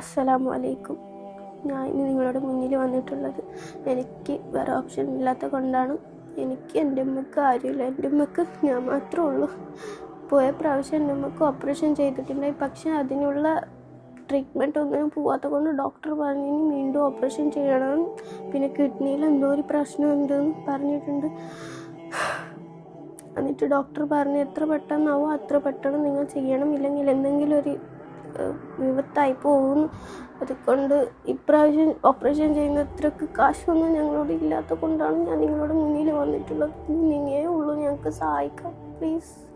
അസ്സലാമു അലൈക്കും ഞാൻ ഇന്ന് നിങ്ങളുടെ മുന്നിൽ വന്നിട്ടുള്ളത് എനിക്ക് വേറെ ഓപ്ഷൻ ഇല്ലാത്ത കൊണ്ടാണ് എനിക്ക് എന്റെ ഉമ്മക്ക് ആരുമില്ല. എന്റെ ഉമ്മക്ക് ഞാൻ മാത്രമേ ഉള്ളൂ. പോയ പ്രാവശ്യം എന്റെ ഉമ്മക്ക് ഓപ്പറേഷൻ ചെയ്തിട്ടുണ്ടായി. പക്ഷെ അതിനുള്ള ട്രീറ്റ്മെന്റ് ഒന്നും പോവാത്ത കൊണ്ട് ഡോക്ടർ പറഞ്ഞു ഇനി വീണ്ടും ഓപ്പറേഷൻ ചെയ്യണം. പിന്നെ കിഡ്നിയിൽ എന്തോ ഒരു പ്രശ്നമുണ്ടെന്ന് പറഞ്ഞിട്ടുണ്ട്. എന്നിട്ട് ഡോക്ടർ പറഞ്ഞു എത്ര പെട്ടെന്നാവോ അത്ര പെട്ടെന്ന് നിങ്ങൾ ചെയ്യണം. ഇല്ലെങ്കിൽ എന്തെങ്കിലും ഒരു വിപത്തായി പോകും അതുകൊണ്ട് ഇപ്രാവശ്യം ഓപ്പറേഷൻ ചെയ്യുന്ന ഇത്രക്ക് കാശൊന്നും ഞങ്ങളോട് ഇല്ലാത്ത കൊണ്ടാണ് ഞാൻ നിങ്ങളുടെ മുന്നിൽ വന്നിട്ടുള്ളത്. നിങ്ങേ ഉള്ളൂ ഞങ്ങൾക്ക് സഹായിക്കാം പ്ലീസ്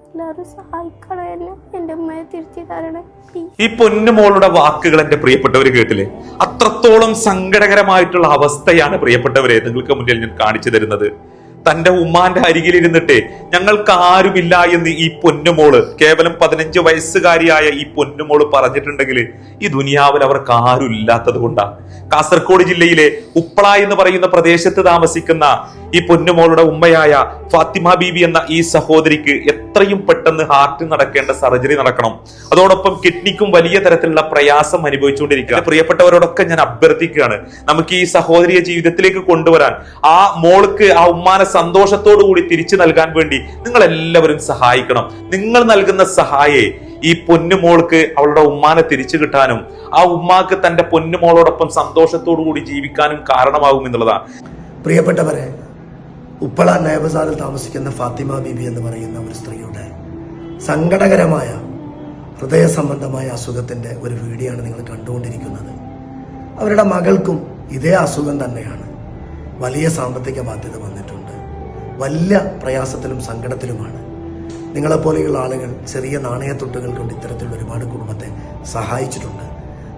ഈ പൊന്നുമോളുടെ വാക്കുകൾ എന്റെ പ്രിയപ്പെട്ടവര് കേട്ടില്ലേ? അത്രത്തോളം സങ്കടകരമായിട്ടുള്ള അവസ്ഥയാണ് പ്രിയപ്പെട്ടവരെ നിങ്ങൾക്ക് മുന്നിൽ ഞാൻ കാണിച്ചു തരുന്നത്. തന്റെ ഉമ്മാന്റെ അരികിലിരുന്നിട്ട് ഞങ്ങൾക്ക് ആരുമില്ല എന്ന് ഈ പൊന്നുമോൾ കേവലം പതിനഞ്ച് വയസ്സുകാരിയായ ഈ പൊന്നുമോൾ പറഞ്ഞിട്ടുണ്ടെങ്കിൽ ഈ ദുനിയാവിൽ അവർക്ക് ആരും ഇല്ലാത്തത് കൊണ്ടാണ് കാസർഗോഡ് ജില്ലയിലെ ഉപ്പള എന്ന് പറയുന്ന പ്രദേശത്ത് താമസിക്കുന്ന ഈ പൊന്നുമോളുടെ ഉമ്മയായ ഫാത്തിമ ബീബി എന്ന ഈ സഹോദരിക്ക് എത്രയും പെട്ടെന്ന് ഹാർട്ടിൽ നടക്കേണ്ട സർജറി നടക്കണം. അതോടൊപ്പം കിഡ്നിക്കും വലിയ തരത്തിലുള്ള പ്രയാസം അനുഭവിച്ചുകൊണ്ടിരിക്കുക. പ്രിയപ്പെട്ടവരോടൊക്കെ ഞാൻ അഭ്യർത്ഥിക്കുകയാണ്. നമുക്ക് ഈ സഹോദരിയെ ജീവിതത്തിലേക്ക് കൊണ്ടുവരാൻ ആ മോൾക്ക് ആ ഉമ്മാനെ സന്തോഷത്തോടു കൂടി തിരിച്ചു നൽകാൻ വേണ്ടി നിങ്ങൾ എല്ലാവരും സഹായിക്കണം. നിങ്ങൾ നൽകുന്ന സഹായേ ഈ പൊന്നുമോൾക്ക് അവളുടെ ഉമ്മാനെ തിരിച്ചു കിട്ടാനും ആ ഉമ്മാക്ക് തന്റെ പൊന്നുമോളോടൊപ്പം സന്തോഷത്തോടു കൂടി ജീവിക്കാനും കാരണമാകും എന്നുള്ളതാണ്. പ്രിയപ്പെട്ടവരെ ഉപ്പള നയബസാറിൽ താമസിക്കുന്ന ഫാത്തിമ ബീബി എന്ന് പറയുന്ന ഒരു സ്ത്രീയുടെ സങ്കടകരമായ ഹൃദയ സംബന്ധമായ അസുഖത്തിന്റെ ഒരു വീഡിയോ ആണ് നിങ്ങൾ കണ്ടുകൊണ്ടിരിക്കുന്നത്. അവരുടെ മകൾക്കും ഇതേ അസുഖം തന്നെയാണ്. വലിയ സാമ്പത്തിക ബാധ്യത വന്നിട്ടുണ്ട്. വലിയ പ്രയാസത്തിലും സങ്കടത്തിലുമാണ്. നിങ്ങളെപ്പോലെയുള്ള ആളുകൾ ചെറിയ നാണയത്തൊട്ടുകൾ കൊണ്ട് ഇത്തരത്തിലുള്ള ഒരുപാട് കുടുംബത്തെ സഹായിച്ചിട്ടുണ്ട്.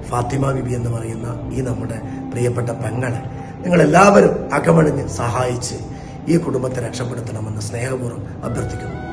ഫാത്തിമ ബിബി എന്ന് പറയുന്ന ഈ നമ്മുടെ പ്രിയപ്പെട്ട പെങ്ങളെ നിങ്ങളെല്ലാവരും അകമണിഞ്ഞ് സഹായിച്ച് ഈ കുടുംബത്തെ രക്ഷപ്പെടുത്തണമെന്ന് സ്നേഹപൂർവം അഭ്യർത്ഥിക്കുന്നു.